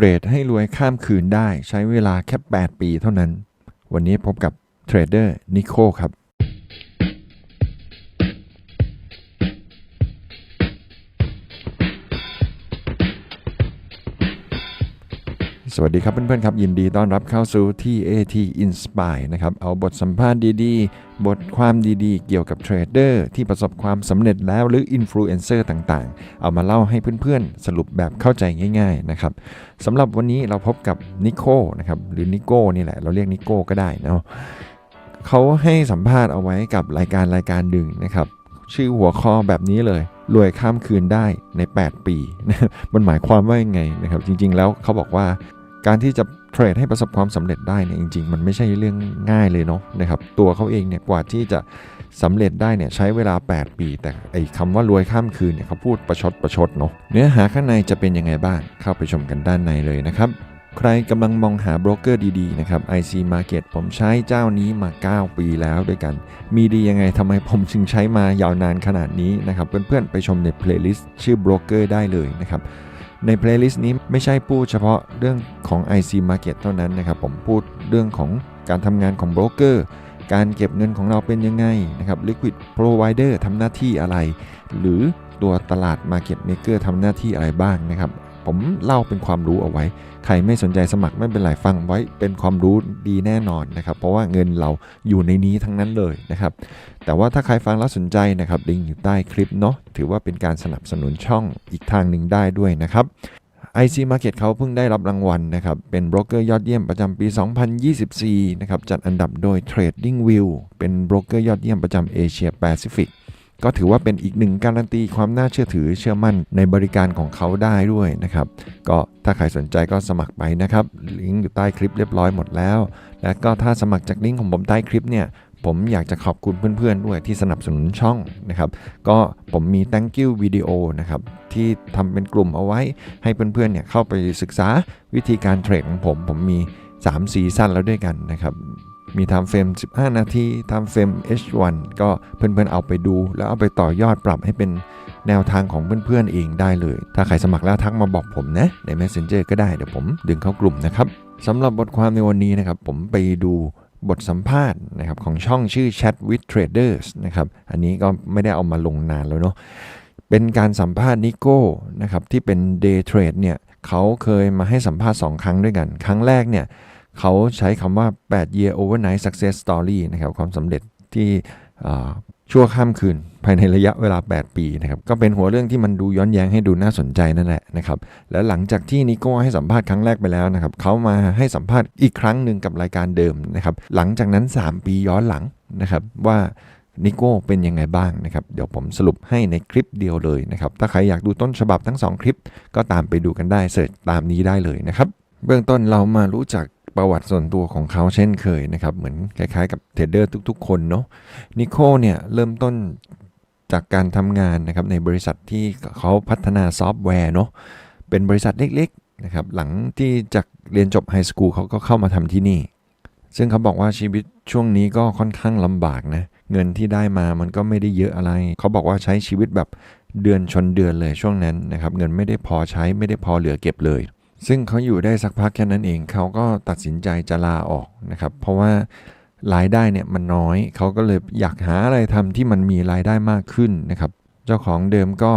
เทรดให้รวยข้ามคืนได้ใช้เวลาแค่ 8 ปีเท่านั้น วันนี้พบกับเทรดเดอร์นิโคครับ สวัสดีครับเพื่อนๆครับ ยินดีต้อนรับเข้าสู่ที่ AT Inspire นะครับ เอาบทสัมภาษณ์ดีๆ บทความดีๆ เกี่ยวกับเทรดเดอร์ที่ประสบความสำเร็จแล้วหรืออินฟลูเอนเซอร์ต่างๆ เอามาเล่าให้เพื่อนๆ สรุปแบบเข้าใจง่ายๆนะครับสำหรับวันนี้เราพบกับนิโคนะครับหรือนิโก้นี่แหละ เราเรียกนิโก้ก็ได้นะเขาให้สัมภาษณ์เอาไว้กับรายการรายการหนึ่งนะครับชื่อหัวข้อแบบนี้เลยรวยข้ามคืนได้ใน 8 ปี มันหมายความว่ายังไงนะครับ จริงๆ แล้วเขาบอกว่า การที่จะเทรดให้ประสบความสำเร็จได้เนี่ยจริง ๆ มันไม่ใช่เรื่องง่ายเลยเนาะนะครับตัวเขาเองเนี่ยกว่าที่จะสำเร็จได้เนี่ยใช้เวลา 8 ปี แต่ไอ้คำว่ารวยข้ามคืนเนี่ยเขาพูดประชดประชดเนาะเนื้อหาข้างในจะเป็นยังไงบ้างเข้าไปชมกันด้านในเลยนะครับใครกำลังมองหาโบรกเกอร์ดีๆนะครับ IC Market ผมใช้เจ้านี้มา 9 ปีแล้วด้วยกัน มีดียังไงทำไมผมจึงใช้มายาวนานขนาดนี้นะครับ เพื่อนๆ ไปชมในเพลย์ลิสต์ชื่อโบรกเกอร์ได้เลยนะครับ ในเพลย์ลิสต์นี้ไม่ใช่พูดเฉพาะเรื่องของ IC Market เท่านั้นนะครับผมพูดเรื่องของการทำงานของโบรกเกอร์การเก็บเงินของเราเป็นยังไงนะครับ Liquid Provider ทำหน้าที่อะไร หรือตัวตลาด Market Maker ทำหน้าที่อะไรบ้างนะครับ ผมเล่าเป็นความรู้เอาไว้ ใครไม่สนใจสมัครไม่เป็นไรฟังไว้เป็นความรู้ดีแน่นอนนะครับ เพราะว่าเงินเราอยู่ในนี้ทั้งนั้นเลยนะครับ แต่ว่าถ้าใครฟังแล้วสนใจนะครับลิงก์อยู่ใต้คลิปเนาะถือว่าเป็นการสนับสนุนช่องอีกทางหนึ่งได้ด้วยนะครับ IC Market เขาเพิ่งได้รับรางวัลนะครับ เป็นโบรกเกอร์ยอดเยี่ยมประจำปี 2024 นะครับ จัดอันดับโดย Trading View เป็นโบรกเกอร์ยอดเยี่ยมประจำเอเชียแปซิฟิก ก็ถือว่าเป็นอีกหนึ่งการันตีความน่าเชื่อถือเชื่อมั่นในบริการของเขาได้ด้วยนะครับ ก็ถ้าใครสนใจก็สมัครไปนะครับ ลิงก์อยู่ใต้คลิปเรียบร้อยหมดแล้ว และก็ถ้าสมัครจากลิงก์ของผมใต้คลิปเนี่ยผมอยากจะขอบคุณเพื่อนๆด้วยที่สนับสนุนช่องนะครับ ก็ผมมี thank you วิดีโอนะครับที่ทำเป็นกลุ่มเอาไว้ ให้เพื่อนๆเนี่ยเข้าไปศึกษาวิธีการเทรดของผม ผมมี 3 ซีซั่นแล้วด้วยกันนะครับ มีทำเฟรม 15 นาทีทำเฟรม H1 ก็เพื่อนๆเอาไปดู แล้วเอาไปต่อยอดปรับให้เป็นแนวทางของเพื่อนๆเองได้เลย ถ้าใครสมัครแล้วทักมาบอกผมนะ ใน Messenger ก็ได้เดี๋ยวผมดึงเข้ากลุ่มนะครับสำหรับบทความในวันนี้นะครับ ผมไปดูบทสัมภาษณ์นะครับของช่องชื่อ Chat with Traders นะครับ อันนี้ก็ไม่ได้เอามาลงนานแล้วเนาะ เป็นการสัมภาษณ์นิโก้นะครับที่เป็น Day Trade เนี่ยเขาเคยมาให้สัมภาษณ์ 2 ครั้งด้วยกัน ครั้งแรกเนี่ย เขาใช้คำว่า 8 year overnight success story นะครับความสำเร็จที่ชั่วข้ามคืนภายในระยะเวลา 8 ปีนะครับก็เป็นหัวเรื่องที่มันดูย้อนแย้งให้ดูน่าสนใจนั่นแหละนะครับและหลังจากที่นิโก้ให้สัมภาษณ์ครั้งแรกไปแล้วนะครับเขามาให้สัมภาษณ์อีกครั้งหนึ่งกับรายการเดิมนะครับหลังจากนั้น 3 ปีย้อนหลังนะครับว่านิโก้เป็นยังไงบ้างนะครับเดี๋ยวผมสรุปให้ในคลิปเดียวเลยนะครับถ้าใครอยากดูต้นฉบับทั้ง 2 คลิป ก็ตามไปดูกันได้เสิร์ชตามนี้ได้เลยนะครับเบื้องต้นเรามารู้จัก ประวัติส่วนตัวของเขาเช่นเคยนะครับ เหมือนคล้ายๆกับเทรดเดอร์ทุกๆ คนเนาะนิโคเนี่ยเริ่มต้นจากการทำงานนะครับในบริษัทที่เขาพัฒนาซอฟต์แวร์เนาะเป็นบริษัทเล็กๆนะครับหลังที่จากเรียนจบไฮสคูลเขาก็เข้ามาทำที่นี่ ซึ่งเขาบอกว่าชีวิตช่วงนี้ก็ค่อนข้างลำบากนะเงินที่ได้มามันก็ไม่ได้เยอะอะไร เขาบอกว่าใช้ชีวิตแบบเดือนชนเดือนเลยช่วงนั้นนะครับเงินไม่ได้พอใช้ไม่ได้พอเหลือเก็บเลย ซึ่งเขาอยู่ได้สักพักแค่นั้นเองเขาก็ตัดสินใจจะลาออกนะครับ เพราะว่ารายได้เนี่ยมันน้อย เขาก็เลยอยากหาอะไรทำที่มันมีรายได้มากขึ้นนะครับ เจ้าของเดิมก็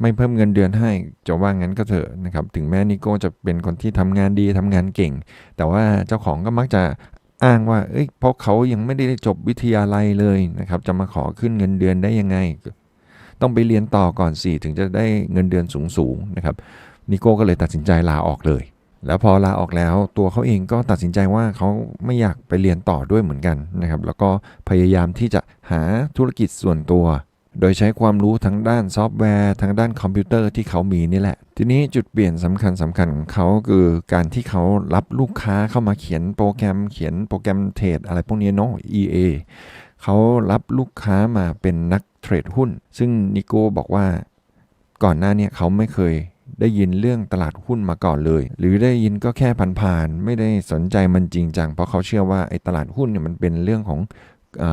ไม่เพิ่มเงินเดือนให้จะว่างั้นก็เถอะนะครับ ถึงแม้นิโก้จะเป็นคนที่ทำงานดีทำงานเก่ง แต่ว่าเจ้าของก็มักจะอ้างว่าเอ้ยเพราะเขายังไม่ได้จบวิทยาลัยเลยนะครับ จะมาขอขึ้นเงินเดือนได้ยังไง ต้องไปเรียนต่อก่อนสิถึงจะได้เงินเดือนสูงๆนะครับ นิโก้ก็เลยตัดสินใจลาออกเลย แล้วพอลาออกแล้วตัวเขาเองก็ตัดสินใจว่าเขาไม่อยากไปเรียนต่อด้วยเหมือนกันนะครับ แล้วก็พยายามที่จะหาธุรกิจส่วนตัว โดยใช้ความรู้ทั้งด้านซอฟต์แวร์ทั้งด้านคอมพิวเตอร์ที่เขามีนี่แหละ ทีนี้จุดเปลี่ยนสำคัญสำคัญของเขาคือการที่เขารับลูกค้าเข้ามาเขียนโปรแกรมเขียนโปรแกรมเทรดอะไรพวกนี้เนาะ EA เขารับลูกค้ามาเป็นนักเทรดหุ้น ซึ่งนิโก้บอกว่าก่อนหน้านี้เขาไม่เคย ได้ยินเรื่องตลาดหุ้นมาก่อนเลย หรือได้ยินก็แค่ผ่านๆไม่ได้สนใจมันจริงจังเพราะเขาเชื่อว่าไอ้ตลาดหุ้นเนี่ยมันเป็นเรื่องของอ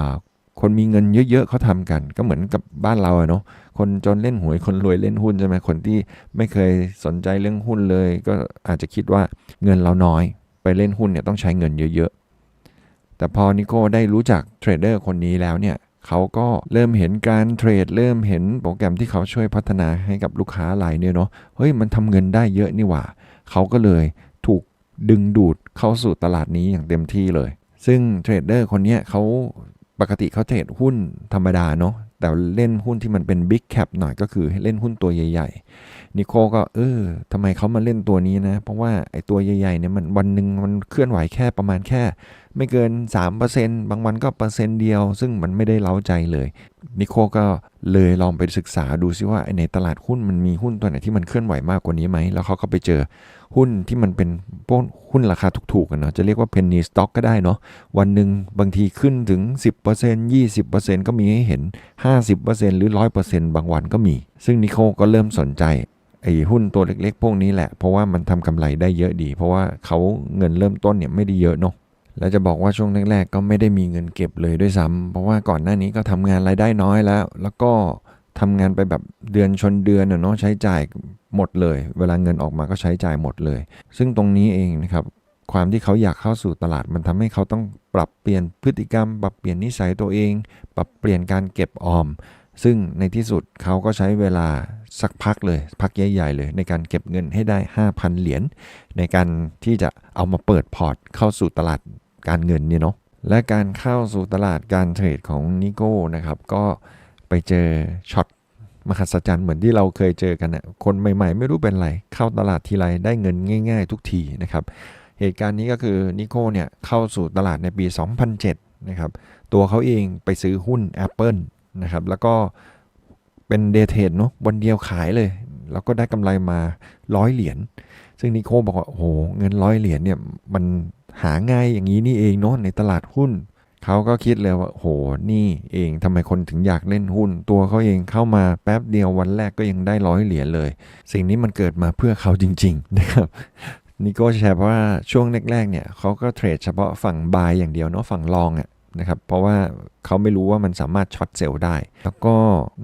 คนมีเงินเยอะๆเขาทำกัน ก็เหมือนกับบ้านเราอะเนาะคนจนเล่นหวยคนรวยเล่นหุ้นใช่ไหมคนที่ไม่เคยสนใจเรื่องหุ้นเลย ก็อาจจะคิดว่าเงินเราน้อย ไปเล่นหุ้นเนี่ยต้องใช้เงินเยอะๆแต่พอนิโก้ได้รู้จักเทรดเดอร์คนนี้แล้วเนี่ย เขาก็เริ่มเห็นการเทรด เริ่มเห็นโปรแกรมที่เขาช่วยพัฒนาให้กับลูกค้ารายเนี่ยเนาะเฮ้ยมันทำเงินได้เยอะนี่หว่า เขาก็เลยถูกดึงดูดเข้าสู่ตลาดนี้อย่างเต็มที่เลย ซึ่งเทรดเดอร์คนนี้เขาปกติเขาเทรดหุ้นธรรมดาเนาะแต่เล่นหุ้นที่มันเป็นบิ๊กแคปหน่อยก็คือเล่นหุ้นตัวใหญ่ๆนิโคก็เออทำไมเขามาเล่นตัวนี้นะ เพราะว่าไอ้ตัวใหญ่ๆเนี่ยมันวันหนึ่งมันเคลื่อนไหวแค่ประมาณแค่ ไม่เกิน 3%บางวันก็เปอร์เซ็นต์เดียว ซึ่งมันไม่ได้เล้าใจเลย นิโคก็เลยลองไปศึกษาดูซิว่าในตลาดหุ้นมันมีหุ้นตัวไหนที่มันเคลื่อนไหวมากกว่านี้ไหม แล้วเขาก็ไปเจอหุ้นที่มันเป็นพวกหุ้นราคาถูกๆกันเนาะ จะเรียกว่าเพนนีสต็อกก็ได้เนาะ วันหนึ่งบางทีขึ้นถึง 10% 20%ก็มีให้เห็น 50%หรือ 100%บางวันก็มี ซึ่งนิโคก็เริ่มสนใจไอ้หุ้นตัวเล็กๆ พวกนี้แหละ เพราะว่ามันทำกำไรได้เยอะดี เพราะว่าเขาเงินเริ่มต้นเนี่ยไม่ได้เยอะเนาะ แล้วจะบอกว่าช่วงแรกๆก็ไม่ได้มีเงินเก็บเลยด้วยซ้ำเพราะว่าก่อนหน้านี้ก็ทำงานรายได้น้อยแล้ว แล้วก็ทำงานไปแบบเดือนชนเดือนเนาะใช้จ่ายหมดเลย เวลาเงินออกมาก็ใช้จ่ายหมดเลย ซึ่งตรงนี้เองนะครับความที่เขาอยากเข้าสู่ตลาดมันทำให้เขาต้องปรับเปลี่ยนพฤติกรรม ปรับเปลี่ยนนิสัยตัวเอง ปรับเปลี่ยนการเก็บออม ซึ่งในที่สุดเขาก็ใช้เวลาสักพักเลย พักใหญ่ๆเลย ในการเก็บเงินให้ได้ 5,000 เหรียญในการที่จะเอามาเปิดพอร์ตเข้าสู่ตลาด การเงินเนี่ยเนาะและการเข้าสู่ตลาดการเทรดของนิโก้นะครับ ก็ไปเจอช็อตมหัศจรรย์เหมือนที่เราเคยเจอกันนะคนใหม่ๆ ไม่รู้เป็นไร เข้าตลาดทีไรได้เงินง่าย ๆ ทุกทีนะครับ เหตุการณ์นี้ก็คือนิโก้เนี่ยเข้าสู่ตลาดในปี 2007 นะครับ ตัวเขาเองไปซื้อหุ้น Apple นะครับ แล้วก็เป็นเดย์เทรดเนาะวันเดียวขายเลย แล้วก็ได้กำไรมาร้อยเหรียญ ซึ่งนิโก้บอกว่า โอ้โห เงินร้อยเหรียญเนี่ยมัน หาง่ายอย่างนี้นี่เองเนาะในตลาดหุ้นเขาก็คิดเลยว่าโหนี่เองทำไมคนถึงอยากเล่นหุ้น ตัวเขาเองเข้ามาแป๊บเดียววันแรกก็ยังได้ร้อยเหรียญเลย สิ่งนี้มันเกิดมาเพื่อเขาจริงๆนะครับนิโก้แชร์ว่าช่วงแรกๆเนี่ยเขาก็เทรดเฉพาะฝั่งบายอย่างเดียวเนาะฝั่งลองอะนะครับเพราะว่าเขาไม่รู้ว่ามันสามารถช็อตเซลล์ได้ แล้วก็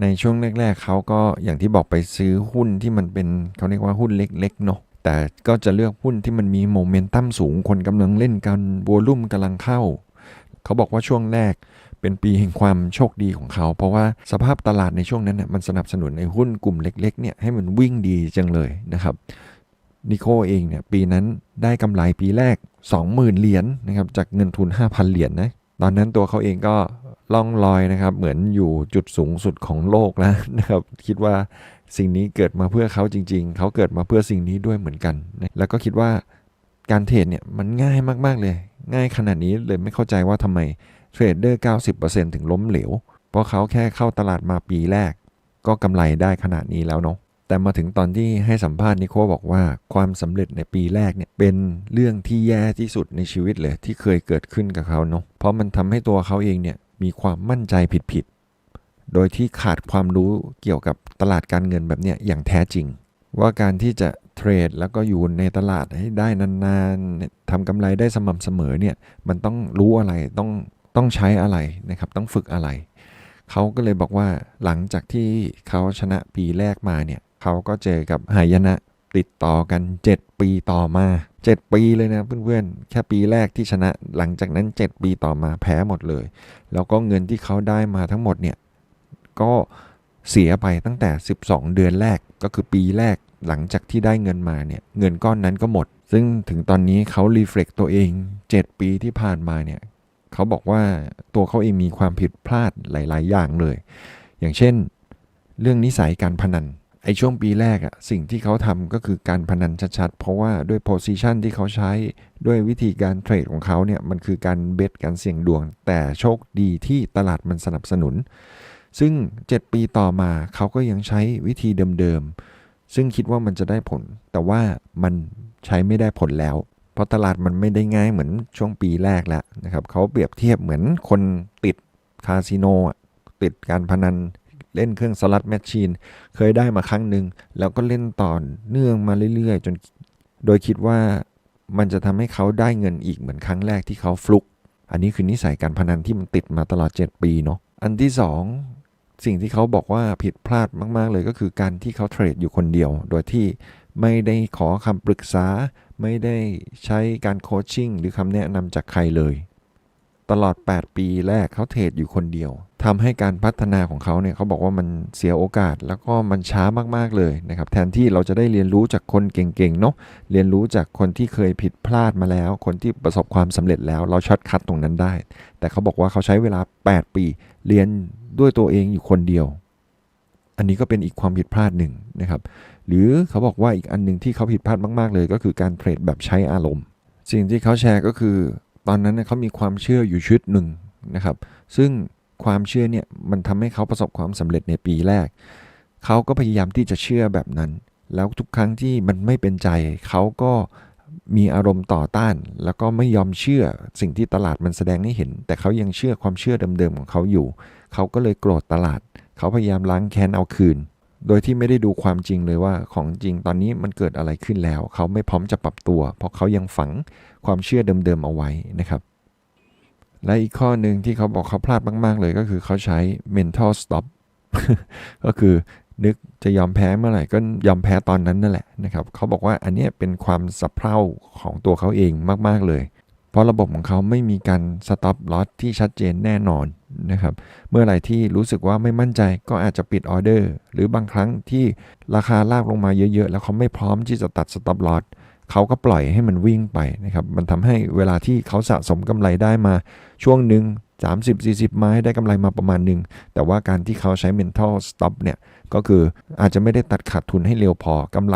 ในช่วงแรกๆเขาก็อย่างที่บอกไปซื้อหุ้นที่มันเป็นเขาเรียกว่าหุ้นเล็กๆเนาะ แต่ก็จะเลือกหุ้นที่มันมีโมเมนตัมสูงคนกำลังเล่นกันโวลุ่มกำลังเข้า เขาบอกว่าช่วงแรกเป็นปีแห่งความโชคดีของเขา เพราะว่าสภาพตลาดในช่วงนั้นน่ยมันสนับสนุนในหุ้นกลุ่มเล็กๆเนี่ยให้มันวิ่งดีจังเลยนะครับนิโคเองเนี่ยปีนั้นได้กำไรปีแรก 20,000 เหรียญนนะครับจากเงินทุน 5,000 เหรียญนะตอนนั้นตัวเขาเองก็ล่องลอยนะครับ เหมือนอยู่จุดสูงสุดของโลกแล้วนะครับ คิดว่า สิ่งนี้เกิดมาเพื่อเขาจริง ๆ เขาเกิดมาเพื่อสิ่งนี้ด้วยเหมือนกัน แล้วก็คิดว่าการเทรดเนี่ยมันง่ายมากๆเลย ง่ายขนาดนี้เลยไม่เข้าใจว่าทำไมเทรดเดอร์ 90%ถึงล้มเหลว เพราะเขาแค่เข้าตลาดมาปีแรก ก็กำไรได้ขนาดนี้แล้วเนาะ แต่มาถึงตอนที่ให้สัมภาษณ์นิโคบอกว่าความสำเร็จในปีแรกเนี่ยเป็นเรื่องที่แย่ที่สุดในชีวิตเลยที่เคยเกิดขึ้นกับเขาเนาะ เพราะมันทำให้ตัวเขาเองเนี่ยมีความมั่นใจผิดๆ โดยที่ขาดความรู้เกี่ยวกับตลาดการเงินแบบเนี้ยอย่างแท้จริง ว่าการที่จะเทรดแล้วก็อยู่ในตลาดให้ได้นานๆทำกำไรได้สม่ำเสมอเนี่ยมันต้องรู้อะไรต้องต้องใช้อะไรนะครับต้องฝึกอะไร เขาก็เลยบอกว่าหลังจากที่เขาชนะปีแรกมาเนี่ยเขาก็เจอกับหายนะติดต่อกัน 7 ปีต่อมา 7 ปีเลยนะเพื่อนๆ แค่ปีแรกที่ชนะหลังจากนั้น 7 ปีต่อมาแพ้หมดเลย แล้วก็เงินที่เขาได้มาทั้งหมดเนี่ย ก็เสียไปตั้งแต่ 12 เดือนแรกก็คือปีแรกหลังจากที่ได้เงินมาเนี่ยเงินก้อนนั้นก็หมด ซึ่งถึงตอนนี้เขารีเฟล็กตัวเอง 7 ปีที่ผ่านมาเนี่ยเขาบอกว่าตัวเขาเองมีความผิดพลาดหลาย ๆ อย่างเลย อย่างเช่น เรื่องนิสัยการพนันไอ้ช่วงปีแรกอะสิ่งที่เขาทำก็คือการพนันชัดๆ เพราะว่าด้วยโพซิชันที่เขาใช้ด้วยวิธีการเทรดของเขาเนี่ยมันคือการเบสการเสี่ยงดวง แต่โชคดีที่ตลาดมันสนับสนุน ซึ่ง 7 ปีต่อมาเขาก็ยังใช้วิธีเดิมๆ ซึ่งคิดว่ามันจะได้ผล แต่ว่ามันใช้ไม่ได้ผลแล้ว เพราะตลาดมันไม่ได้ง่ายเหมือนช่วงปีแรกแล้วนะครับเขาเปรียบเทียบเหมือนคนติดคาสิโนอะติดการพนันเล่นเครื่องสลัดแมชชีน เคยได้มาครั้งหนึ่งแล้วก็เล่นต่อเนื่องมาเรื่อยๆ จนโดยคิดว่ามันจะทำให้เขาได้เงินอีกเหมือนครั้งแรกที่เขาฟลุก อันนี้คือนิสัยการพนันที่มันติดมาตลอด 7 ปีเนาะ อันที่สอง สิ่งที่เขาบอกว่าผิดพลาดมาก ๆ เลยก็คือการที่เขาเทรดอยู่คนเดียว โดยที่ไม่ได้ขอคำปรึกษา ไม่ได้ใช้การโคชชิ่งหรือคำแนะนำจากใครเลย ตลอด 8 ปีแรกเขาเทรดอยู่คนเดียวทำให้การพัฒนาของเขาเนี่ยเขาบอกว่ามันเสียโอกาสแล้วก็มันช้ามาก ๆ เลยนะครับ แทนที่เราจะได้เรียนรู้จากคนเก่ง ๆ เนาะเรียนรู้จากคนที่เคยผิดพลาดมาแล้ว คนที่ประสบความสำเร็จแล้วเราช็อตคัดตรงนั้นได้ แต่เขาบอกว่าเขาใช้เวลา 8 ปี เรียน ด้วยตัวเองอยู่คนเดียว อันนี้ก็เป็นอีกความผิดพลาดหนึ่งนะครับ หรือเขาบอกว่าอีกอันหนึ่งที่เขาผิดพลาดมาก ๆ เลย ก็คือการเทรดแบบใช้อารมณ์ สิ่งที่เขาแชร์ก็คือ ตอนนั้นเนยเขามีความเชื่ออยู่ชุดหนึ่งนะครับ ซึ่งความเชื่อเนี่ยมันทำให้เขาประสบความสำเร็จในปีแรก เขาก็พยายามที่จะเชื่อแบบนั้น แล้วทุกครั้งที่มันไม่เป็นใจ เขาก็มีอารมณ์ต่อต้าน แล้วก็ไม่ยอมเชื่อสิ่งที่ตลาดมันแสดงให้เห็น แต่เขายังเชื่อความเชื่อเดิมๆของเขาอยู่ เขาก็เลยโกรธตลาด เขาพยายามล้างแค้นเอาคืน โดยที่ไม่ได้ดูความจริงเลยว่าของจริงตอนนี้มันเกิดอะไรขึ้นแล้ว เขาไม่พร้อมจะปรับตัว เพราะเขายังฝังความเชื่อเดิมๆเอาไว้นะครับและอีกข้อหนึ่งที่เขาบอกเขาพลาดมาก ๆ เลยก็คือเขาใช้ mental stop ก็คือนึกจะยอมแพ้เมื่อไหร่ก็ยอมแพ้ตอนนั้นนั่นแหละนะครับ เขาบอกว่าอันนี้เป็นความสับเพร่าของตัวเขาเองมาก ๆ เลย เพราะระบบของเขาไม่มีการ stop loss ที่ชัดเจนแน่นอนนะครับ เมื่อไหร่ที่รู้สึกว่าไม่มั่นใจก็อาจจะปิดออเดอร์ หรือบางครั้งที่ราคาลากลงมาเยอะๆ แล้วเขาไม่พร้อมที่จะตัด stop loss เขาก็ปล่อยให้มันวิ่งไปนะครับ มันทำให้เวลาที่เขาสะสมกำไรได้มาช่วงหนึ่ง30-40 ไม้ได้กำไรมาประมาณหนึ่ง แต่ว่าการที่เขาใช้ mental stop เนี่ย ก็คืออาจจะไม่ได้ตัดขาดทุนให้เร็วพอกำไร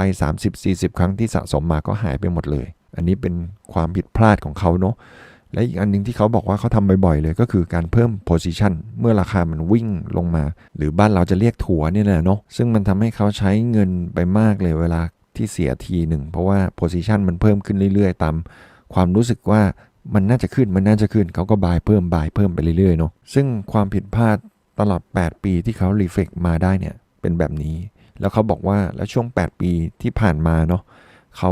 30-40 ครั้งที่สะสมมาก็หายไปหมดเลย อันนี้เป็นความผิดพลาดของเขาเนาะและอีกอันหนึงที่เขาบอกว่าเขาทำบ่อยๆเลยก็คือการเพิ่ม position เมื่อราคามันวิ่งลงมา หรือบ้านเราจะเรียกถัวเนี่ยแหละเนาะซึ่งมันทำให้เขาใช้เงินไปมากเลยเวลาที่เสียทีหนึ่ง เพราะว่า position มันเพิ่มขึ้นเรื่อยๆ ตามความรู้สึกว่ามันน่าจะขึ้นมันน่าจะขึ้น เขาก็บายเพิ่มบายเพิ่มไปเรื่อยๆเนาะซึ่งความผิดพลาดตลอด 8 ปีที่เขารีเฟกมาได้เนี่ยเป็นแบบนี้ แล้วเขาบอกว่าแล้วช่วง 8 ปีที่ผ่านมาเนาะเขา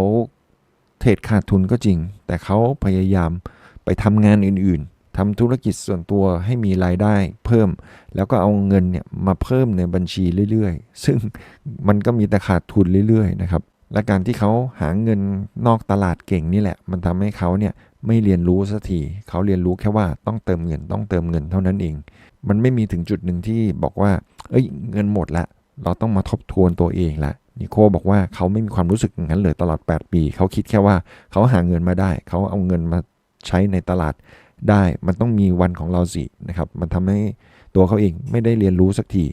เทรดขาดทุนก็จริง แต่เขาพยายามไปทำงานอื่นๆทำธุรกิจส่วนตัวให้มีรายได้เพิ่ม แล้วก็เอาเงินเนี่ยมาเพิ่มในบัญชีเรื่อยๆ ซึ่งมันก็มีแต่ขาดทุนเรื่อยๆนะครับและการที่เขาหาเงินนอกตลาดเก่งนี่แหละ มันทำให้เขาเนี่ยไม่เรียนรู้สักทีเขาเรียนรู้แค่ว่าต้องเติมเงินต้องเติมเงินเท่านั้นเอง มันไม่มีถึงจุดหนึ่งที่บอกว่า เอ้ยเงินหมดละ เราต้องมาทบทวนตัวเองละ นิโคบอกว่าเขาไม่มีความรู้สึกอย่างนั้นเลยตลอด 8 ปี เขาคิดแค่ว่าเขาหาเงินมาได้ เขาเอาเงินมาใช้ในตลาดได้ มันต้องมีวันของเราสินะครับ มันทำให้ตัวเขาเองไม่ได้เรียนรู้สักที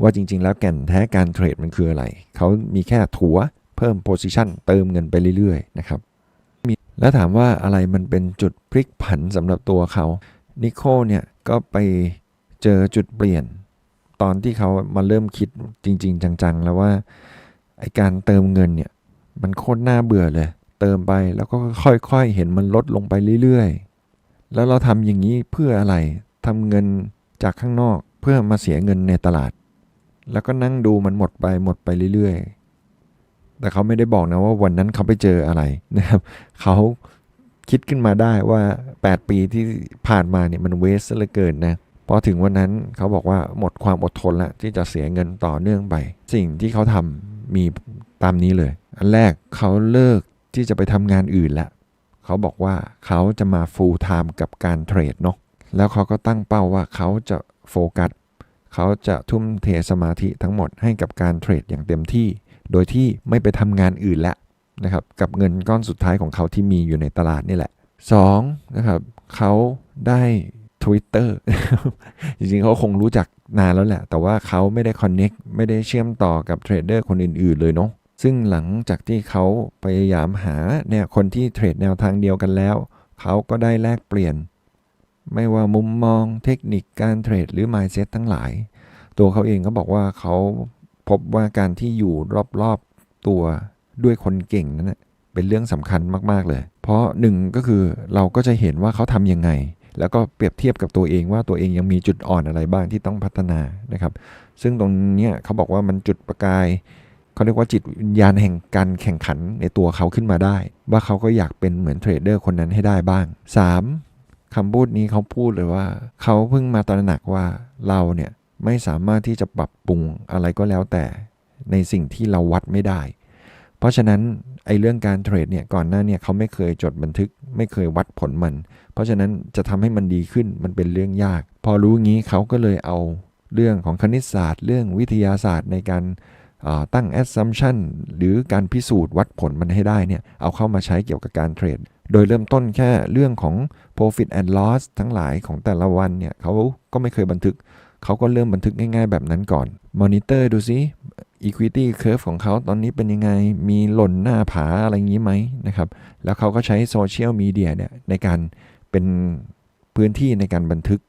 ว่าจริง ๆ แล้วแก่นแท้การเทรดมันคืออะไร เขามีแค่ถัวเพิ่มโพซิชันเติมเงินไปเรื่อยๆนะครับแล้วถามว่าอะไรมันเป็นจุดพลิกผันสำหรับตัวเขานิโคลเนี่ยก็ไปเจอจุดเปลี่ยน ตอนที่เขามาเริ่มคิดจริง ๆ จังๆ แล้วว่าไอการเติมเงินเนี่ย มันโคตรน่าเบื่อเลย เติมไปแล้วก็ค่อยๆ เห็นมันลดลงไปเรื่อยๆ แล้วเราทำอย่างนี้เพื่ออะไรทำเงินจากข้างนอกเพื่อมาเสียเงินในตลาด แล้วก็นั่งดูมันหมดไปหมดไปเรื่อยๆ แต่เขาไม่ได้บอกนะว่าวันนั้นเขาไปเจออะไรนะครับ เขาคิดขึ้นมาได้ว่า 8 ปีที่ผ่านมาเนี่ยมันเวสเหลือเกินนะ พอถึงวันนั้นเขาบอกว่าหมดความอดทนละที่จะเสียเงินต่อเนื่องไป สิ่งที่เขาทำมีตามนี้เลย อันแรกเขาเลิกที่จะไปทำงานอื่นละเขาบอกว่าเขาจะมา full time กับการเทรดเนาะแล้วเขาก็ตั้งเป้าว่าเขาจะโฟกัสเขาจะทุ่มเทสมาธิทั้งหมดให้กับการเทรดอย่างเต็มที่ โดยที่ไม่ไปทำงานอื่นละนะครับกับเงินก้อนสุดท้ายของเขาที่มีอยู่ในตลาดนี่แหละ 2. นะครับเขาได้ Twitter จริงๆเขาคงรู้จักนานแล้วแหละ แต่ว่าเขาไม่ได้ Connect ไม่ได้เชื่อมต่อกับเทรดเดอร์คนอื่นๆเลยเนาะซึ่งหลังจากที่เขาพยายามหาเนี่ยคนที่เทรดแนวทางเดียวกันแล้ว เขาก็ได้แลกเปลี่ยน ไม่ว่ามุมมองเทคนิคการเทรดหรือ mindset ทั้งหลาย ตัวเขาเองก็บอกว่าเขาพบว่าการที่อยู่รอบๆตัวด้วยคนเก่งนั้นเป็นเรื่องสำคัญมากๆเลย เพราะหนึ่งก็คือเราก็จะเห็นว่าเขาทำยังไง แล้วก็เปรียบเทียบกับตัวเองว่าตัวเองยังมีจุดอ่อนอะไรบ้างที่ต้องพัฒนานะครับ ซึ่งตรงนี้เขาบอกว่ามันจุดประกายเขาเรียกว่าจิตวิญญาณแห่งการแข่งขันในตัวเขาขึ้นมาได้ ว่าเขาก็อยากเป็นเหมือนเทรดเดอร์คนนั้นให้ได้บ้าง 3. คำพูดนี้เขาพูดเลยว่า เขาเพิ่งมาตระหนักว่าเราเนี่ยไม่สามารถที่จะปรับปรุงอะไรก็แล้วแต่ในสิ่งที่เราวัดไม่ได้ เพราะฉะนั้นไอ้เรื่องการเทรดเนี่ยก่อนหน้าเนี่ยเขาไม่เคยจดบันทึก ไม่เคยวัดผลมัน เพราะฉะนั้นจะทำให้มันดีขึ้นมันเป็นเรื่องยาก พอรู้งี้เขาก็เลยเอาเรื่องของคณิตศาสตร์ เรื่องวิทยาศาสตร์ในการาตั้ง assumption หรือการพิสูจน์วัดผลมันให้ได้เนี่ยเอาเข้ามาใช้เกี่ยวกับการเทรด โดยเริ่มต้นแค่เรื่องของ profit and loss ทั้งหลายของแต่ละวันเนี่ยเขาก็ไม่เคยบันทึก เขาก็เริ่มบันทึกง่ายๆแบบนั้นก่อน มอนิเตอร์ดูซิ equity curve ของเขาตอนนี้เป็นยังไง มีหล่นหน้าผาอะไรอย่างนี้ไหมนะครับ แล้วเขาก็ใช้โซเชียลมีเดียเนี่ยในการเป็นพื้นที่ในการบันทึก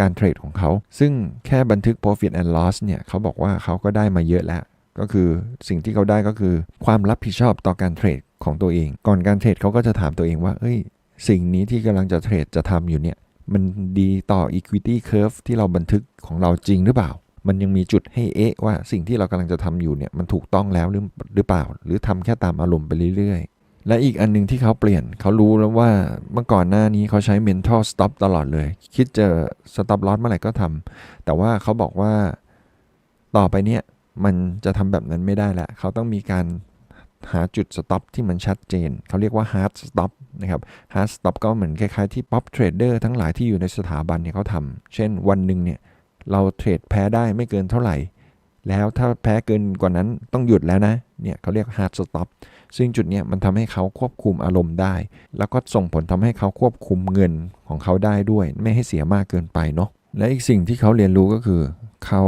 การเทรดของเขา ซึ่งแค่บันทึก profit and loss เนี่ยเขาบอกว่าเขาก็ได้มาเยอะแล้ว ก็คือสิ่งที่เขาได้ก็คือความรับผิดชอบต่อการเทรดของตัวเอง ก่อนการเทรดเขาก็จะถามตัวเองว่า เอ้ย สิ่งนี้ที่กำลังจะเทรดจะทำอยู่เนี่ย มันดีต่อ equity curve ที่เราบันทึกของเราจริงหรือเปล่า มันยังมีจุดให้เอ๊ะว่าสิ่งที่เรากำลังจะทำอยู่เนี่ยมันถูกต้องแล้วหรือหรือเปล่า หรือทำแค่ตามอารมณ์ไปเรื่อยๆ และอีกอันหนึงที่เขาเปลี่ยนเขารู้แล้วว่าเมื่อก่อนหน้านี้เขาใช้ mental stop ตลอดเลย คิดจะ stop loss เมื่อไหร่ก็ทำแต่ว่าเขาบอกว่าต่อไปเนี่ยมันจะทำแบบนั้นไม่ได้แล้วเขาต้องมีการหาจุด stop ที่มันชัดเจน เขาเรียกว่า hard stop นะครับ hard stop ก็เหมือนคล้ายๆที่ pop trader ทั้งหลายที่อยู่ในสถาบันเนี่ยเขาทำเช่นวันหนึ่งเนี่ย เราเทรดแพ้ได้ไม่เกินเท่าไหร่ แล้วถ้าแพ้เกินกว่านั้นต้องหยุดแล้วนะเนี่ยเขาเรียก hard stop ซึ่งจุดนี้มันทำให้เขาควบคุมอารมณ์ได้ แล้วก็ส่งผลทำให้เขาควบคุมเงินของเขาได้ด้วย ไม่ให้เสียมากเกินไปเนาะและอีกสิ่งที่เขาเรียนรู้ก็คือ เขา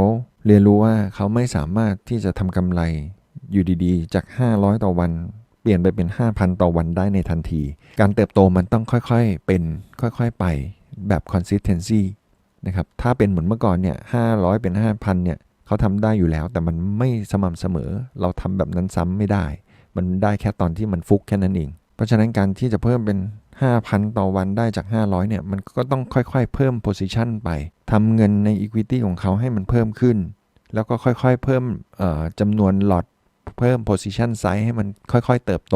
เรียนรู้ว่าเขาไม่สามารถที่จะทำกำไรอยู่ดีๆ จาก 500 ต่อวัน เปลี่ยนไปเป็น 5,000 ต่อวันได้ในทันที การเติบโตมันต้องค่อยๆเป็นค่อยๆไปแบบ consistency นะครับถ้าเป็นเหมือนเมื่อก่อนเนี่ย500เป็น5,000เนี่ยเขาทำได้อยู่แล้ว แต่มันไม่สม่ำเสมอ เราทำแบบนั้นซ้ำไม่ได้ มันได้แค่ตอนที่มันฟุกแค่นั้นเอง เพราะฉะนั้นการที่จะเพิ่มเป็น 5,000 ต่อวันได้จาก 500เนี่ยมันก็ต้องค่อยๆ เพิ่ม position ไปทำเงินใน equity ของเขาให้มันเพิ่มขึ้น แล้วก็ค่อยๆ เพิ่มจำนวนหลอดเพิ่ม position size ให้มันค่อยๆ เติบโต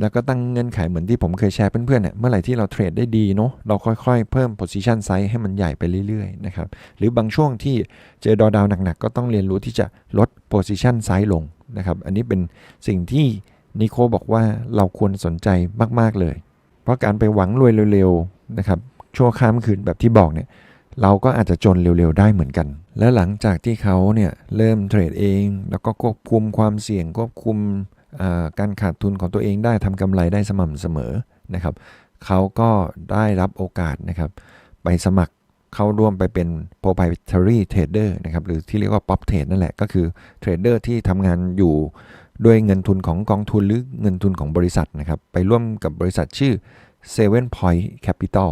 แล้วก็ตั้งเงื่อนไขเหมือนที่ผมเคยแชร์เพื่อนๆเนี่ยเมื่อไหร่ที่เราเทรดได้ดีเนาะเราค่อยๆ เพิ่ม position size ให้มันใหญ่ไปเรื่อยๆนะครับหรือบางช่วงที่เจอดอดาวหนักๆ ก็ต้องเรียนรู้ที่จะลด position size ลงนะครับอันนี้เป็นสิ่งที่นิโคบอกว่าเราควรสนใจมากๆเลย เพราะการไปหวังรวยเร็วๆนะครับชั่วข้ามคืนแบบที่บอกเนี่ยเราก็อาจจะจนเร็วๆได้เหมือนกัน และหลังจากที่เขาเนี่ยเริ่มเทรดเอง แล้วก็ควบคุมความเสี่ยงควบคุม การขาดทุนของตัวเองได้ทำกำไรได้สม่ำเสมอนะครับเขาก็ได้รับโอกาสนะครับไปสมัครเข้าร่วมไปเป็น proprietary trader นะครับหรือที่เรียกว่า pop trade นั่นแหละก็คือเทรดเดอร์ที่ทำงานอยู่ด้วยเงินทุนของกองทุนหรือเงินทุนของบริษัทนะครับไปร่วมกับบริษัทชื่อ Seven Point Capital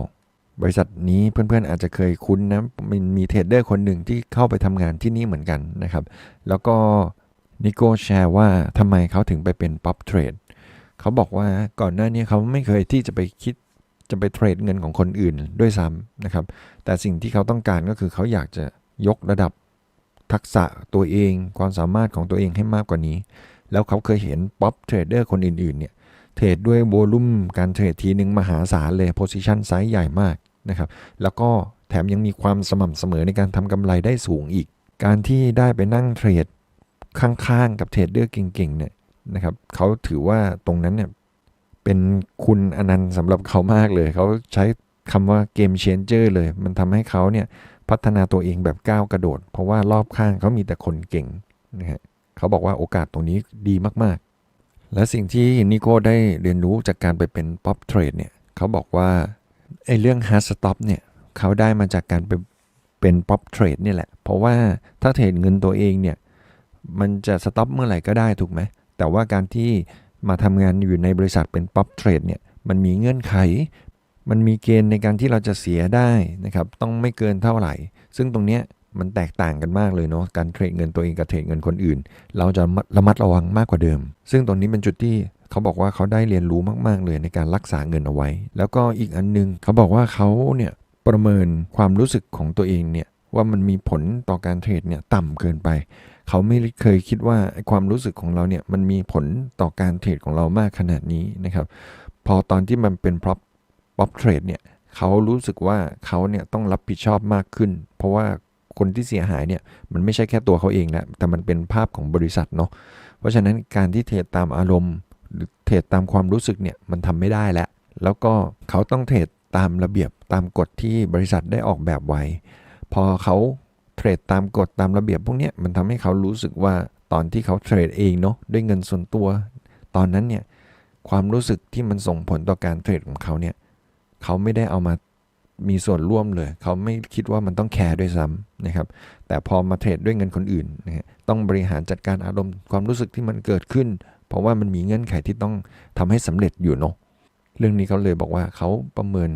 บริษัทนี้เพื่อนๆอาจจะเคยคุ้นนะมันมีเทรดเดอร์คนหนึ่งที่เข้าไปทำงานที่นี่เหมือนกันนะครับแล้วก็ นิโก้แชร์ว่าทำไมเขาถึงไปเป็นป๊อปเทรดเขาบอกว่าก่อนหน้านี้เขาไม่เคยที่จะไปคิดจะไปเทรดเงินของคนอื่นด้วยซ้ำนะครับ แต่สิ่งที่เขาต้องการก็คือเขาอยากจะยกระดับทักษะตัวเอง ความสามารถของตัวเองให้มากกว่านี้ แล้วเขาเคยเห็นป๊อปเทรดเดอร์คนอื่นๆเนี่ยเทรดด้วยโวลุ่มการเทรดทีนึงมหาศาลเลยโพซิชันไซส์ใหญ่มากนะครับแล้วก็แถมยังมีความสม่ำเสมอในการทำกำไรได้สูงอีก การที่ได้ไปนั่งเทรด ข้างๆ กับเทรดเดอร์เก่งๆเนี่ยนะครับเขาถือว่าตรงนั้นเนี่ยเป็นคุณอนันต์สำหรับเขามากเลย เขาใช้คำว่าเกมเชนเจอร์เลย มันทำให้เขาเนี่ยพัฒนาตัวเองแบบก้าวกระโดด เพราะว่ารอบข้างเขามีแต่คนเก่งนะฮะเขาบอกว่าโอกาสตรงนี้ดีมากๆ และสิ่งที่นิโก้ได้เรียนรู้จากการไปเป็นป๊อปเทรดเนี่ยเขาบอกว่าไอ้เรื่อง hard stop เนี่ยเขาได้มาจากการไปเป็นป๊อปเทรดเนี่ยแหละ เพราะว่าถ้าเทรดเงินตัวเองเนี่ย มันจะสต็อปเมื่อไหร่ก็ได้ถูกไหม แต่ว่าการที่มาทำงานอยู่ในบริษัทเป็นป๊อปเทรดเนี่ย มันมีเงื่อนไข มันมีเกณฑ์ในการที่เราจะเสียได้นะครับ ต้องไม่เกินเท่าไหร่ ซึ่งตรงเนี้ยมันแตกต่างกันมากเลยเนาะ การเทรดเงินตัวเองกับเทรดเงินคนอื่น เราจะระมัดระวังมากกว่าเดิม ซึ่งตรงนี้เป็นจุดที่เขาบอกว่าเขาได้เรียนรู้มากๆเลยในการรักษาเงินเอาไว้ แล้วก็อีกอันนึงเขาบอกว่าเขาเนี่ยประเมินความรู้สึกของตัวเองเนี่ยว่ามันมีผลต่อการเทรดเนี่ยต่ำเกินไป เขาไม่เคยคิดว่าความรู้สึกของเราเนี่ยมันมีผลต่อการเทรดของเรามากขนาดนี้นะครับ พอตอนที่มันเป็น prop prop trade เนี่ยเขารู้สึกว่าเขาเนี่ยต้องรับผิดชอบมากขึ้น เพราะว่าคนที่เสียหายเนี่ยมันไม่ใช่แค่ตัวเขาเองนะแต่มันเป็นภาพของบริษัทเนาะเพราะฉะนั้นการที่เทรดตามอารมณ์ หรือเทรดตามความรู้สึกเนี่ยมันทำไม่ได้แล้ว แล้วก็เขาต้องเทรดตามระเบียบตามกฎที่บริษัทได้ออกแบบไว้ พอเขา เทรดตามกฎตามระเบียบพวกนี้มันทำให้เขารู้สึกว่าตอนที่เขาเทรดเองเนาะด้วยเงินส่วนตัว ตอนนั้นเนี่ยความรู้สึกที่มันส่งผลต่อการเทรดของเขาเนี่ยเขาไม่ได้เอามามีส่วนร่วมเลย เขาไม่คิดว่ามันต้องแคร์ด้วยซ้ำนะครับ แต่พอมาเทรดด้วยเงินคนอื่นนะฮะต้องบริหารจัดการอารมณ์ความรู้สึกที่มันเกิดขึ้น เพราะว่ามันมีเงื่อนไขที่ต้องทำให้สำเร็จอยู่เนาะเรื่องนี้เขาเลยบอกว่าเขาประเมิน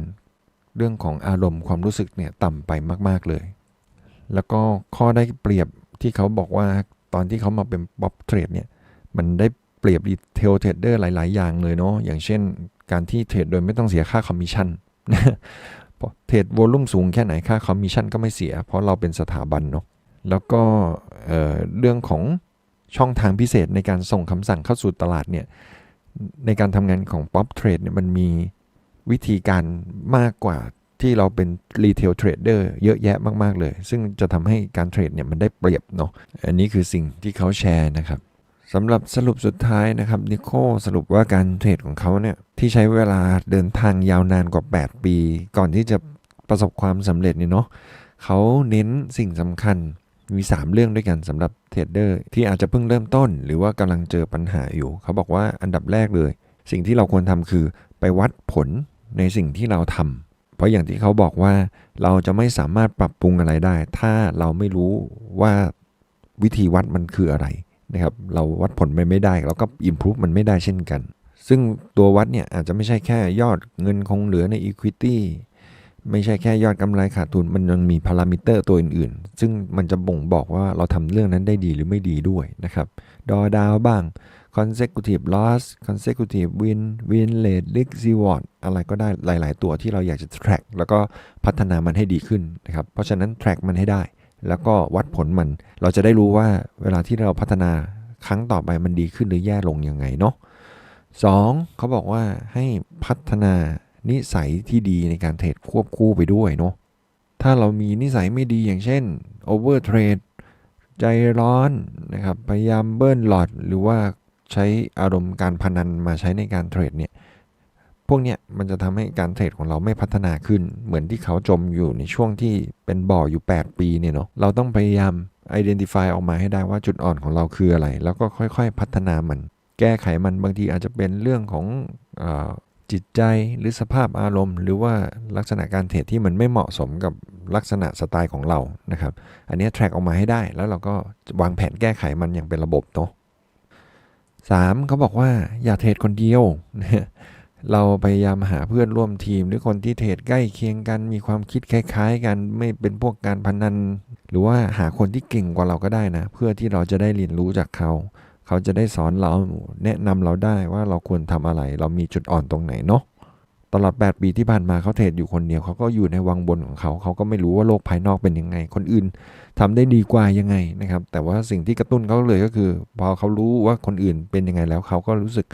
เรื่องของอารมณ์ความรู้สึกเนี่ยต่ำไปมาก ๆเลย แล้วก็ข้อได้เปรียบที่เขาบอกว่าตอนที่เขามาเป็นป๊อปเทรดเนี่ยมันได้เปรียบรีเทลเทรดเดอร์หลาย ๆ อย่างเลยเนาะอย่างเช่น การที่เทรดโดยไม่ต้องเสียค่าคอมมิชชั่นเทรดโวลุ่มสูงแค่ไหนค่าคอมมิชชั่นก็ไม่เสีย เพราะเราเป็นสถาบันเนาะแล้วก็เเรื่องของช่องทางพิเศษในการส่งคำสั่งเข้าสู่ตลาดเนี่ยในการทำงานของป๊อปเทรดเนี่ยมันมีวิธีการมากกว่า ที่เราเป็นรีเทลเทรดเดอร์เยอะแยะมาก ๆ เลย ซึ่งจะทำให้การเทรดเนี่ยมันได้เปรียบเนาะอันนี้คือสิ่งที่เขาแชร์นะครับสำหรับสรุปสุดท้ายนะครับนิโคสรุปว่าการเทรดของเขาเนี่ยที่ใช้เวลาเดินทางยาวนานกว่า 8 ปี ก่อนที่จะประสบความสำเร็จเนี่ยเนาะเขาเน้นสิ่งสำคัญมี 3 เรื่องด้วยกันสำหรับเทรดเดอร์ที่อาจจะเพิ่งเริ่มต้น หรือว่ากำลังเจอปัญหาอยู่ เขาบอกว่าอันดับแรกเลย สิ่งที่เราควรทำคือไปวัดผลในสิ่งที่เราทำ ราะอย่างที่เขาบอกว่าเราจะไม่สามารถปรับปรุงอะไรได้ ถ้าเราไม่รู้ว่าวิธีวัดมันคืออะไรนะครับเราวัดผลไปไม่ได้เราก็ improve มันไม่ได้เช่นกัน ซึ่งตัววัดเนี่ยอาจจะไม่ใช่แค่ยอดเงินคงเหลือใน equity ไม่ใช่แค่ยอดกำไรขาดทุนมันยังมีพารามิเตอร์ตัวอื่นๆ ซึ่งมันจะบ่งบอกว่าเราทำเรื่องนั้นได้ดีหรือไม่ดีด้วยนะครับ ดอดาวบ้าง consecutive loss consecutive win win rate risk reward อะไรก็ได้หลาย ๆ ตัวที่เราอยากจะ track แล้วก็พัฒนามันให้ดีขึ้นนะครับ เพราะฉะนั้น track มันให้ได้ แล้วก็วัดผลมัน เราจะได้รู้ว่าเวลาที่เราพัฒนาครั้งต่อไปมันดีขึ้นหรือแย่ลงยังไงเนาะสองเขาบอกว่าให้พัฒนานิสัยที่ดีในการเทรดควบคู่ไปด้วยเนาะถ้าเรามีนิสัยไม่ดีอย่างเช่น over trade ใจร้อนนะครับ พยายามเบิ้ลหลอดหรือว่า ใช้อารมณ์การพนันมาใช้ในการเทรดเนี่ยพวกเนี้ยมันจะทำให้การเทรดของเราไม่พัฒนาขึ้น เหมือนที่เขาจมอยู่ในช่วงที่เป็นบ่ออยู่ 8 ปีเนี่ยเนาะเราต้องพยายาม identify ออกมาให้ได้ว่าจุดอ่อนของเราคืออะไร แล้วก็ค่อยๆ พัฒนามัน แก้ไขมันบางทีอาจจะเป็นเรื่องของอจิตใจหรือสภาพอารมณ์ หรือว่าลักษณะการเทรดที่มันไม่เหมาะสมกับลักษณะสไตล์ของเรานะครับ อันนี้ track ออกมาให้ได้แล้วเราก็วางแผนแก้ไขมันอย่างเป็นระบบเนาะ สามเขาบอกว่าอย่าเทรดคนเดียวเราพยายามหาเพื่อนร่วมทีม หรือคนที่เทรดใกล้เคียงกัน มีความคิดคล้ายๆ กันไม่เป็นพวกการพนัน หรือว่าหาคนที่เก่งกว่าเราก็ได้นะ เพื่อที่เราจะได้เรียนรู้จากเขา เขาจะได้สอนเราแนะนำเราได้ว่าเราควรทำอะไร เรามีจุดอ่อนตรงไหนเนาะ ตลอด 8 ปีที่ผ่านมาเขาเทรดอยู่คนเดียวเขาก็อยู่ในวังบนของเขาเขาก็ไม่รู้ว่าโลกภายนอกเป็นยังไง คนอื่นทำได้ดีกว่ายังไงนะครับ แต่ว่าสิ่งที่กระตุ้นเขาเลยก็คือ พอเขารู้ว่าคนอื่นเป็นยังไงแล้วเขาก็รู้สึก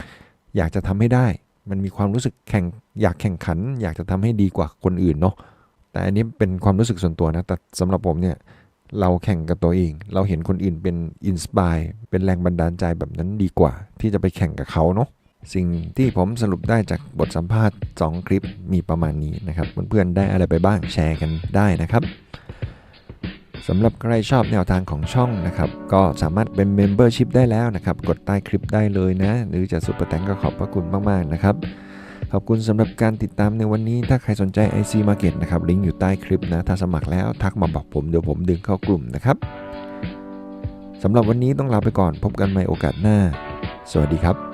อยากจะทำให้ได้ มันมีความรู้สึกแข่งอยากแข่งขัน อยากจะทำให้ดีกว่าคนอื่นเนาะแต่อันนี้เป็นความรู้สึกส่วนตัวนะแต่สำหรับผมเนี่ยเราแข่งกับตัวเอง เราเห็นคนอื่นเป็นอินสปายเป็นแรงบันดาลใจแบบนั้นดีกว่า ที่จะไปแข่งกับเขาเนาะ สิ่งที่ผมสรุปได้จากบทสัมภาษณ์ 2 คลิปมีประมาณนี้นะครับ เพื่อนๆได้อะไรไปบ้างแชร์กันได้นะครับสำหรับใครชอบแนวทางของช่องนะครับ ก็สามารถเป็นเมมเบอร์ชิพได้แล้วนะครับ กดใต้คลิปได้เลยนะ หรือจะสุปเปอร์แตงก็ขอบพระคุณมากๆนะครับ ขอบคุณสำหรับการติดตามในวันนี้ถ้าใครสนใจ IC Market นะครับลิงก์อยู่ใต้คลิปนะ ถ้าสมัครแล้วทักมาบอกผมเดี๋ยวผมดึงเข้ากลุ่มนะครับสำหรับวันนี้ต้องลาไปก่อนพบกันใหม่โอกาสหน้า สวัสดีครับ